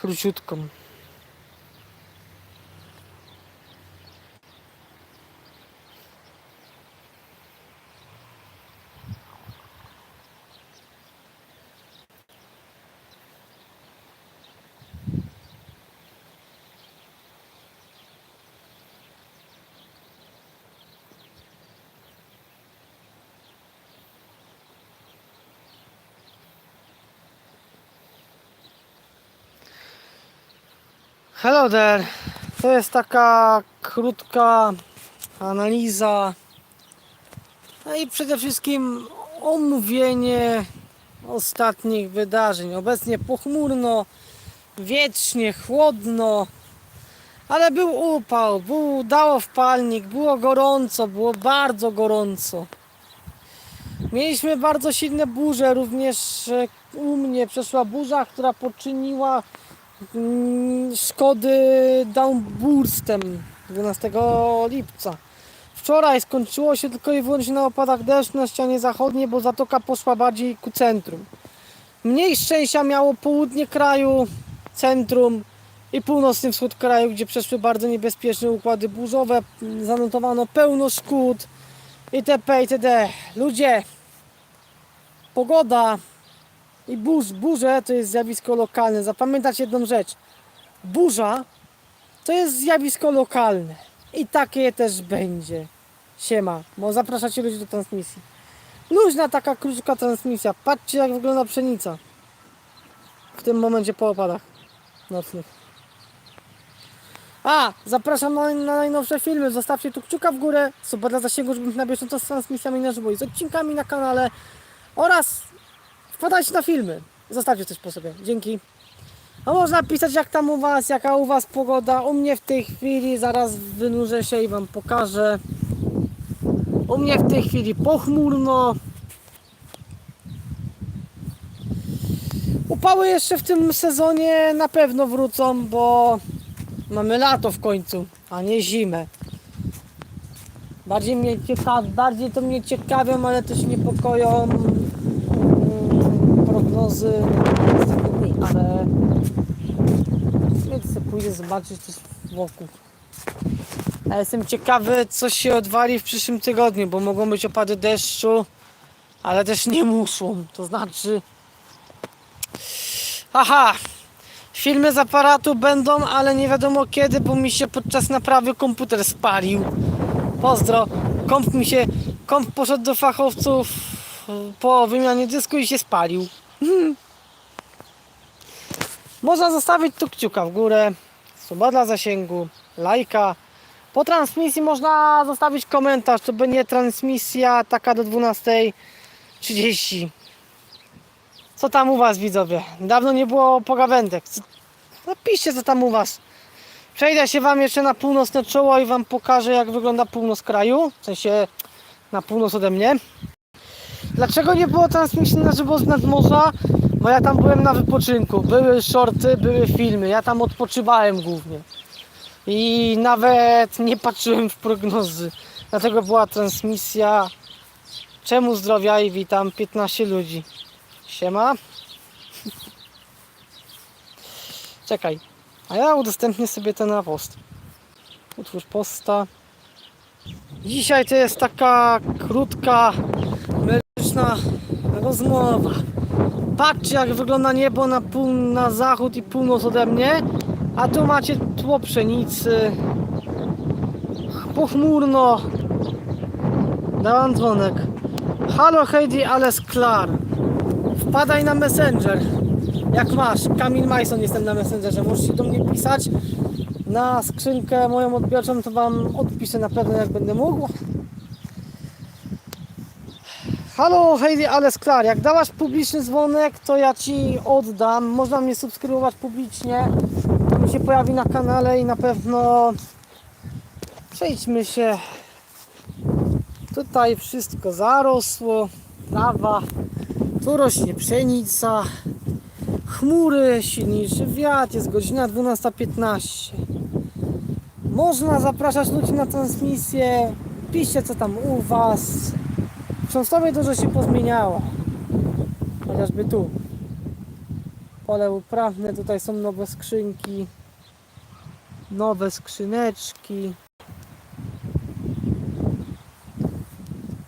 крючутком. Hello there. To jest taka krótka analiza. No i przede wszystkim omówienie ostatnich wydarzeń. Obecnie pochmurno, wiecznie, chłodno, ale był upał, był, dało wpalnik, było gorąco, było bardzo gorąco. Mieliśmy bardzo silne burze, również e, u mnie przeszła burza, która poczyniła szkody downburstem 12 lipca. Wczoraj skończyło się tylko i wyłącznie na opadach deszczu na ścianie zachodniej, bo zatoka poszła bardziej ku centrum. Mniej szczęścia miało południe kraju, centrum i północny wschód kraju, gdzie przeszły bardzo niebezpieczne układy burzowe. Zanotowano pełno szkód itp. itd. Ludzie, pogoda i burz, burze to jest zjawisko lokalne. Zapamiętać jedną rzecz. Burza to jest zjawisko lokalne. I takie też będzie. Siema, bo zapraszacie ludzi do transmisji. Luźna taka krótka transmisja. Patrzcie jak wygląda pszenica. W tym momencie po opadach nocnych. A, zapraszam na, na najnowsze filmy. Zostawcie tu kciuka w górę, suba dla zasięgu, żeby być na bieżąco z transmisjami na żywo i z odcinkami na kanale oraz wpadajcie na filmy. Zostawcie coś po sobie. Dzięki. A można pisać jak tam u Was, jaka u Was pogoda. U mnie w tej chwili, zaraz wynurzę się i Wam pokażę. U mnie w tej chwili pochmurno. Upały jeszcze w tym sezonie na pewno wrócą, bo mamy lato w końcu, a nie zimę. Bardziej mnie ciekawi, bardziej to mnie ciekawią, ale też niepokoją dni, ale więc pójdę zobaczyć coś wokół. A jestem ciekawy, co się odwali w przyszłym tygodniu, bo mogą być opady deszczu, ale też nie muszą. To znaczy. Aha! Filmy z aparatu będą, ale nie wiadomo kiedy, bo mi się podczas naprawy komputer spalił. Pozdro. Komp mi się. Komp poszedł do fachowców po wymianie dysku i się spalił. Można zostawić tu kciuka w górę, suba dla zasięgu, lajka. Po transmisji można zostawić komentarz, to będzie transmisja taka do 12.30. Co tam u Was widzowie? Dawno nie było pogawędek. Napiszcie co tam u Was. Przejdę się Wam jeszcze na północne czoło i Wam pokażę jak wygląda północ kraju. W sensie na północ ode mnie. Dlaczego nie było transmisji na żywo z nadmorza? Bo ja tam byłem na wypoczynku. Były shorty, były filmy. Ja tam odpoczywałem głównie. I nawet nie patrzyłem w prognozy. Dlatego była transmisja. Czemu zdrowia i witam 15 ludzi. Siema. Czekaj. A ja udostępnię sobie ten na post. Utwórz posta. Dzisiaj to jest taka krótka, rozmowa. Patrzcie jak wygląda niebo na, pół, na zachód i północ ode mnie. A tu macie tło pszenicy. Pochmurno. Dałam dzwonek. Halo Heidi, alles klar. Wpadaj na Messenger. Jak masz? Kamil Majson jestem na Messengerze. Możesz się do mnie pisać. Na skrzynkę moją odbiorczą to Wam odpiszę na pewno jak będę mógł. Halo Heidi, alles klar. Jak dałaś publiczny dzwonek, to ja Ci oddam. Można mnie subskrybować publicznie. To mi się pojawi na kanale i na pewno przejdźmy się. Tutaj wszystko zarosło. Trawa. Tu rośnie pszenica. Chmury, silniejszy wiatr. Jest godzina 12.15. Można zapraszać ludzi na transmisję. Piszcie co tam u Was. W Cząstowie dużo się pozmieniało. Chociażby tu. Pole uprawne, tutaj są nowe skrzynki, nowe skrzyneczki.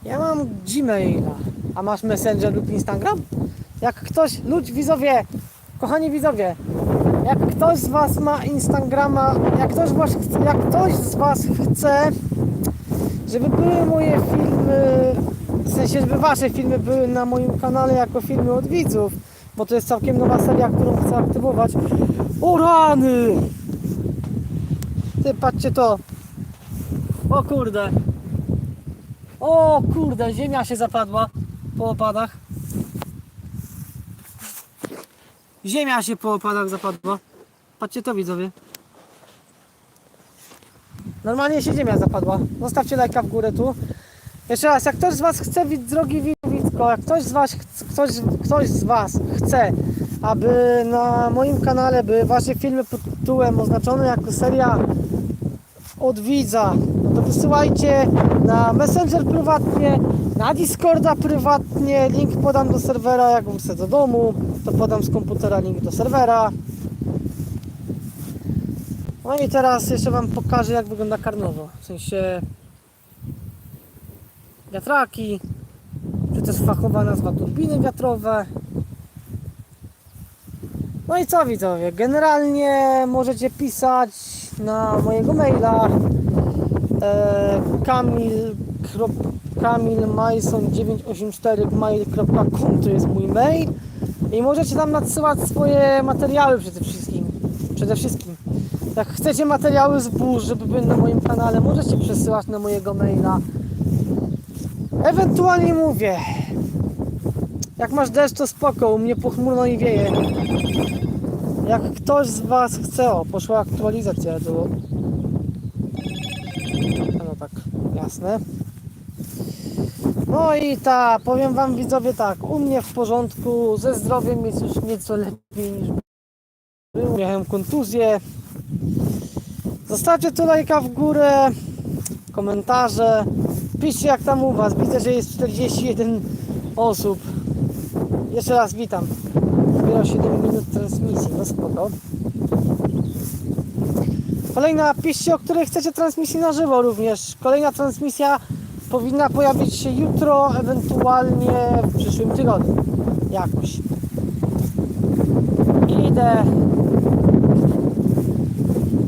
Ja mam Gmaila. A masz Messenger lub Instagram? Jak ktoś, ludzi, widzowie, kochani widzowie, jak ktoś z Was ma Instagrama, jak ktoś, was, jak ktoś z Was chce, żeby były moje filmy, sensie, żeby Wasze filmy były na moim kanale jako filmy od widzów, bo to jest całkiem nowa seria, którą chcę aktywować. O rany! Ty, patrzcie to. O kurde. O kurde, ziemia się zapadła po opadach. Ziemia się po opadach zapadła. Patrzcie to widzowie. Normalnie się ziemia zapadła. Zostawcie lajka w górę tu. Jeszcze raz, jak ktoś z Was chce, drogi widowicko, jak ktoś z Was, ktoś, ktoś z Was chce, aby na moim kanale były Wasze filmy pod tytułem oznaczone jako seria od widza, no to wysyłajcie na Messenger prywatnie, na Discorda prywatnie, link podam do serwera, jak wrócę do domu, to podam z komputera link do serwera. No i teraz jeszcze Wam pokażę jak wygląda karnowo, w sensie wiatraki, czy też fachowa nazwa turbiny wiatrowe. No i co widzowie, generalnie możecie pisać na mojego maila e, kamil krop- kamilmajson984mail.com to jest mój mail. I możecie tam nadsyłać swoje materiały przede wszystkim przede wszystkim. Jak chcecie materiały z burz, żeby były na moim kanale możecie przesyłać na mojego maila ewentualnie mówię jak masz deszcz to spoko, u mnie pochmurno i wieje jak ktoś z Was chce, o, poszła aktualizacja do. No tak, jasne. No i ta, powiem Wam widzowie tak, u mnie w porządku, ze zdrowiem jest już nieco lepiej niż było. Miałem kontuzję. Zostawcie tu lajka w górę, komentarze. Piszcie jak tam u Was. Widzę, że jest 41 osób. Jeszcze raz witam. Dopiero 7 minut transmisji, no spoko. Kolejna, piszcie o której chcecie transmisji na żywo również. Kolejna transmisja powinna pojawić się jutro, ewentualnie w przyszłym tygodniu. Jakoś. Idę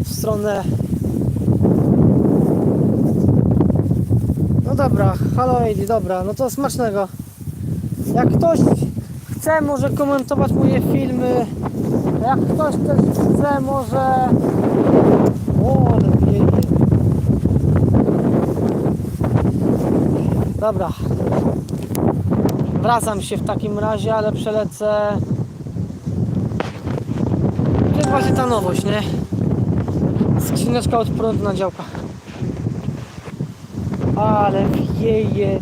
w stronę. No dobra, halo Edi, dobra, no to smacznego. Jak ktoś chce, może komentować moje filmy. Jak ktoś też chce, może. O, lepiej. Dobra. Wracam się w takim razie, ale przelecę. To jest właśnie ta nowość, nie? Skrzyneczka od prądu na działka. Ale wieje.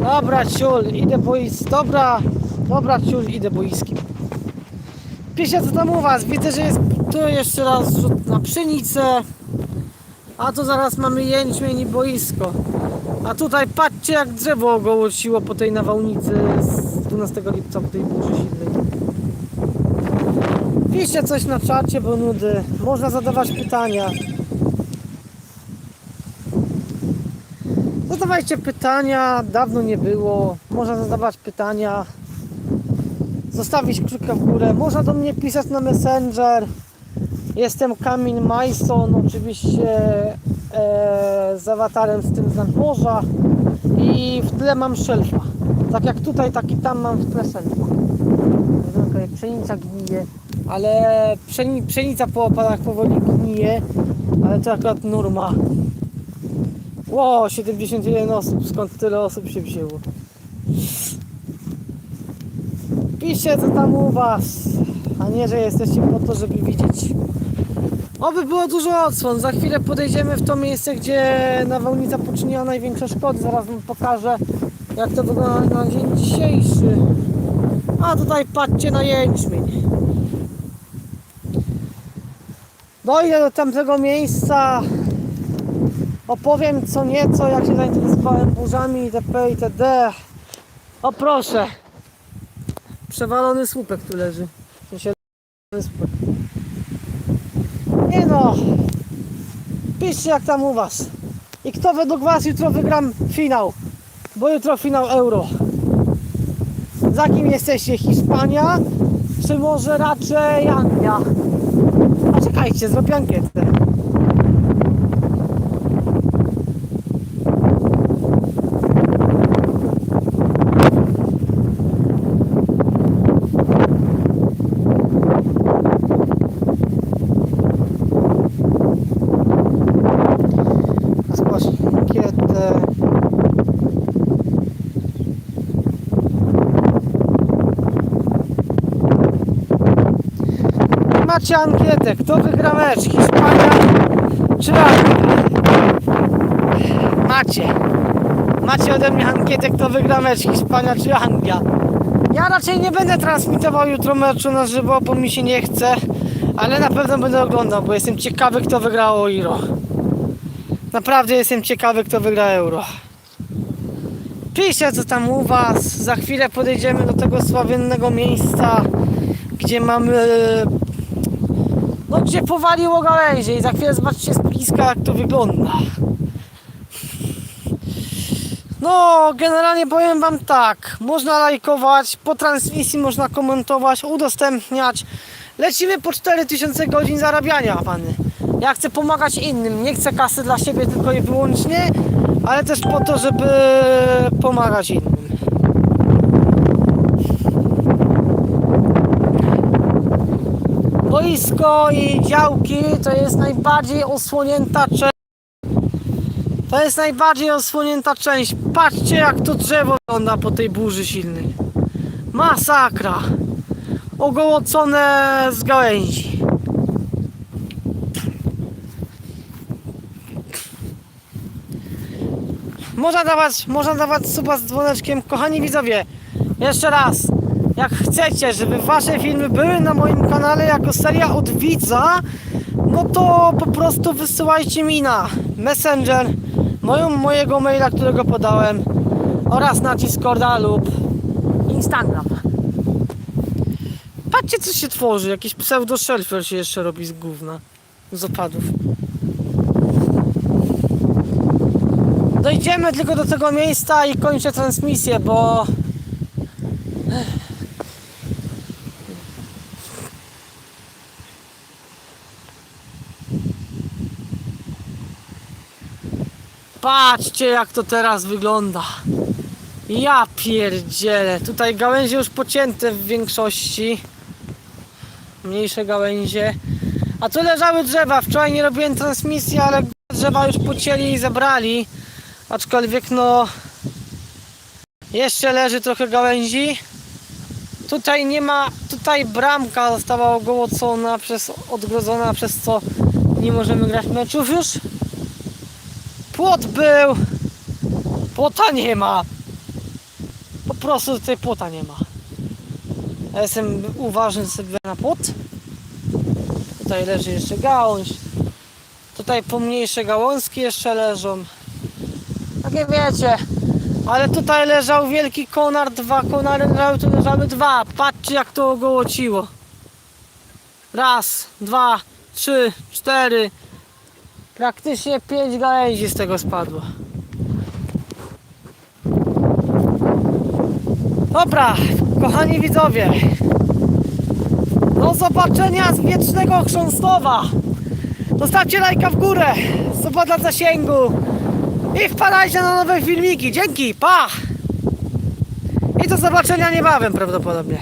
Dobra, ciul, idę boiskiem. Dobra, dobra, ciul, idę boiskiem. Piszcie co tam u was. Widzę, że jest tu jeszcze raz rzut na pszenicę. A tu zaraz mamy jęczmień i boisko. A tutaj patrzcie jak drzewo ogołociło po tej nawałnicy z 12 lipca po tej burzy silnej. Piszcie coś na czacie, bo nudy. Można zadawać pytania. Zadawajcie pytania, dawno nie było. Można zadawać pytania. Zostawić kciuka w górę. Można do mnie pisać na Messenger. Jestem Kamil Majson, oczywiście e, z awatarem z tym z morza. I w tle mam szelfa. Tak jak tutaj, tak i tam mam w tle szelfa. Okej, Pszenica gnije, ale pszeni, pszenica po opadach powoli gnije, ale to akurat norma. Ło, 71 osób, skąd tyle osób się wzięło? Piszcie co tam u was, a nie, że jesteście po to, żeby widzieć. Oby było dużo odsłon, za chwilę podejdziemy w to miejsce, gdzie nawałnica poczyniła największe szkody, zaraz wam pokażę jak to wygląda na dzień dzisiejszy. A tutaj patrzcie na jęczmień. Dojdę do tamtego miejsca, opowiem co nieco, jak się zainteresowałem burzami itp. itd. O proszę, przewalony słupek tu leży. Słupek. Nie no. Piszcie jak tam u was. I kto według was jutro wygram finał? Bo jutro finał Euro. Za kim jesteście? Hiszpania? Czy może raczej Anglia? A czekajcie, zrobię ankietę. Zgłaś ankietę. Macie ankietę. Kto wygra mecz? Hiszpania czy Anglia? Macie. Macie ode mnie ankietę, kto wygra mecz? Hiszpania czy Anglia? Ja raczej nie będę transmitował jutro meczu na żywo, bo mi się nie chce. Ale na pewno będę oglądał, bo jestem ciekawy, kto wygra Euro. Naprawdę jestem ciekawy, kto wygra Euro. Piszcie, co tam u Was. Za chwilę podejdziemy do tego sławionego miejsca, gdzie mamy... No, gdzie powaliło gałęzie i za chwilę zobaczycie z bliska, jak to wygląda. No, generalnie powiem Wam tak. Można lajkować, po transmisji można komentować, udostępniać. Lecimy po 4000 godzin zarabiania, pany. Ja chcę pomagać innym. Nie chcę kasy dla siebie tylko i wyłącznie, ale też po to, żeby pomagać innym. Boisko i działki to jest najbardziej osłonięta część. To jest najbardziej osłonięta część. Patrzcie jak to drzewo wygląda po tej burzy silnej. Masakra. Ogołocone z gałęzi. Można dawać, można dawać suba z dzwoneczkiem. Kochani widzowie, jeszcze raz. Jak chcecie, żeby wasze filmy były na moim kanale jako seria od widza, no to po prostu wysyłajcie mi na Messenger, moją, mojego maila, którego podałem oraz na Discorda lub Instagram. Patrzcie co się tworzy, jakiś pseudo shelfer się jeszcze robi z gówna, z opadów. Dojdziemy tylko do tego miejsca i kończę transmisję, bo Patrzcie jak to teraz wygląda. Ja pierdzielę. Tutaj gałęzie już pocięte w większości. Mniejsze gałęzie. A tu leżały drzewa. Wczoraj nie robiłem transmisji, ale drzewa już pocięli i zebrali. Aczkolwiek no... Jeszcze leży trochę gałęzi. Tutaj nie ma... Tutaj bramka została ogołocona przez... odgrodzona przez co nie możemy grać meczów już. Płot był. Płota nie ma. Po prostu tutaj płota nie ma. Ja jestem uważny sobie na płot. Tutaj leży jeszcze gałąź. Tutaj pomniejsze gałązki jeszcze leżą. Takie wiecie. Ale tutaj leżał wielki konar, dwa konary leżały, tu leżały dwa. Patrzcie jak to ogołociło. Raz, dwa, trzy, cztery, Praktycznie 5 gałęzi z tego spadło. Dobra, kochani widzowie. Do zobaczenia z wiecznego chrząstowa. Zostawcie lajka w górę. Suba dla zasięgu. I wpadajcie na nowe filmiki. Dzięki, pa! I do zobaczenia niebawem prawdopodobnie.